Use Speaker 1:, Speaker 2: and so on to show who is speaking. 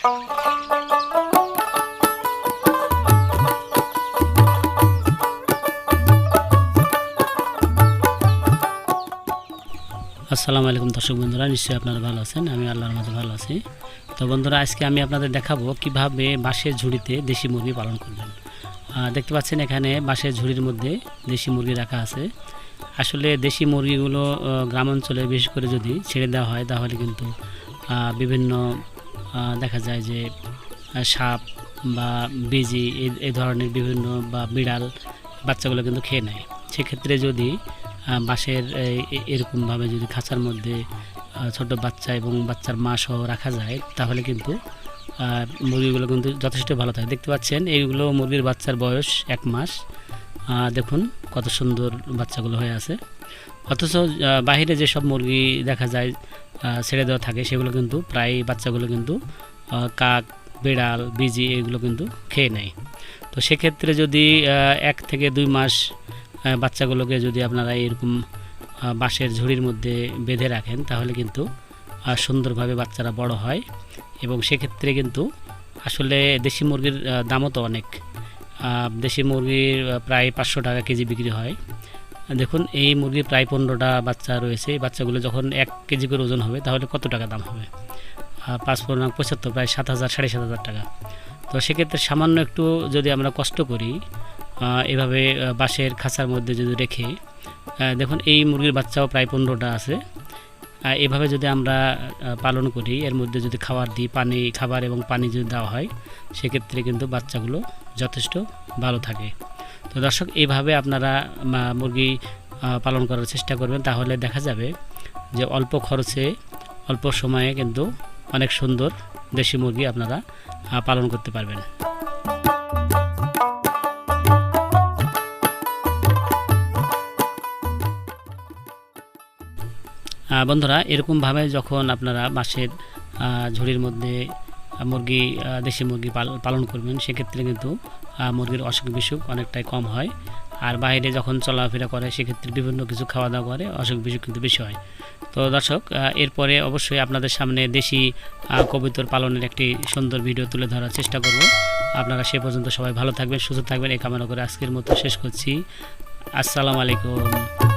Speaker 1: আসসালামু আলাইকুম দর্শক বন্ধুরা নিশ্চয়ই আপনারা ভালো আছেন আমি আল্লাহর মধ্যে ভালো আছি। তো বন্ধুরা আজকে আমি আপনাদের দেখাবো কীভাবে বাঁশের ঝুড়িতে দেশি মুরগি পালন করবেন। দেখতে পাচ্ছেন এখানে বাঁশের ঝুড়ির মধ্যে দেশি মুরগি রাখা আছে। আসলে দেশি মুরগিগুলো আহ, গ্রাম অঞ্চলে বিশেষ করে যদি ছেড়ে দেওয়া হয় তাহলে কিন্তু বিভিন্ন দেখা যায় যে সাপ বা বিজি এই ধরনের বিভিন্ন বা বিড়াল বাচ্চাগুলো কিন্তু খেয়ে নেয়। সেক্ষেত্রে যদি বাঁশের এরকমভাবে যদি খাঁচার মধ্যে ছোট বাচ্চা এবং বাচ্চার মা সহ রাখা যায়, তাহলে কিন্তু মুরগিগুলো কিন্তু যথেষ্ট ভালো থাকে। দেখতে পাচ্ছেন, এইগুলো মুরগির বাচ্চার বয়স এক মাস। দেখুন কত সুন্দর বাচ্চাগুলো হয়ে আছে। অথচ বাহিরে যেসব মুরগি দেখা যায় ছেড়ে দেওয়া থাকে, সেগুলো কিন্তু প্রায় বাচ্চাগুলো কিন্তু কাক, বিড়াল, বিজি এগুলো কিন্তু খেয়ে নেয়। তো সেক্ষেত্রে যদি এক থেকে দুই মাস বাচ্চাগুলোকে যদি আপনারা এরকম বাঁশের ঝুড়ির মধ্যে বেঁধে রাখেন, তাহলে কিন্তু সুন্দরভাবে বাচ্চারা বড় হয়। এবং সেক্ষেত্রে কিন্তু, আসলে দেশি মুরগির দামও তো অনেক। দেশি মুরগির প্রায় পাঁচশো টাকা কেজি বিক্রি হয়। দেখুন, এই মুরগির প্রায় পনেরোটা বাচ্চা রয়েছে। এই বাচ্চাগুলো যখন এক কেজি করে ওজন হবে, তাহলে কত টাকা দাম হবে? পাঁচ পনেরো পঁচাত্তর, প্রায় সাত হাজার, সাড়ে সাত হাজার টাকা। তো সেক্ষেত্রে সামান্য একটু যদি আমরা কষ্ট করি এভাবে বাঁশের খাঁচার মধ্যে যদি রেখে দেখুন, এই মুরগির বাচ্চাও প্রায় পনেরোটা আছে। এভাবে যদি আমরা পালন করি, এর মধ্যে যদি খাবার দিই, পানি, খাবার এবং পানি যদি দেওয়া হয়, সেক্ষেত্রে কিন্তু বাচ্চাগুলো যথেষ্ট ভালো থাকে। তো দর্শক এইভাবে আপনারা মুরগি পালন করার চেষ্টা করবেন, তাহলে দেখা যাবে যে অল্প খরচে, অল্প সময়ে কিন্তু অনেক সুন্দর দেশি মুরগি আপনারা পালন করতে পারবেন। বন্ধুরা, এরকমভাবে যখন আপনারা বাঁশের ঝুড়ির মধ্যে মুরগি দেশি মুরগি পাল- পালন করবেন, সেক্ষেত্রে কিন্তু মুরগির অসুখ বিসুখ অনেকটাই কম হয়। আর বাইরে যখন চলাফেরা করে, সেক্ষেত্রে বিভিন্ন কিছু খাওয়া দাওয়া করে, অসুখ বিসুখ কিন্তু বেশি হয়। তো দর্শক এরপরে অবশ্যই আপনাদের সামনে দেশি কবিতর পালনের একটি সুন্দর ভিডিও তুলে ধরার চেষ্টা করব। আপনারা সে পর্যন্ত সবাই ভালো থাকবেন, সুস্থ থাকবেন। এই কামনা করে আজকের মতো শেষ করছি। আসসালামু আলাইকুম।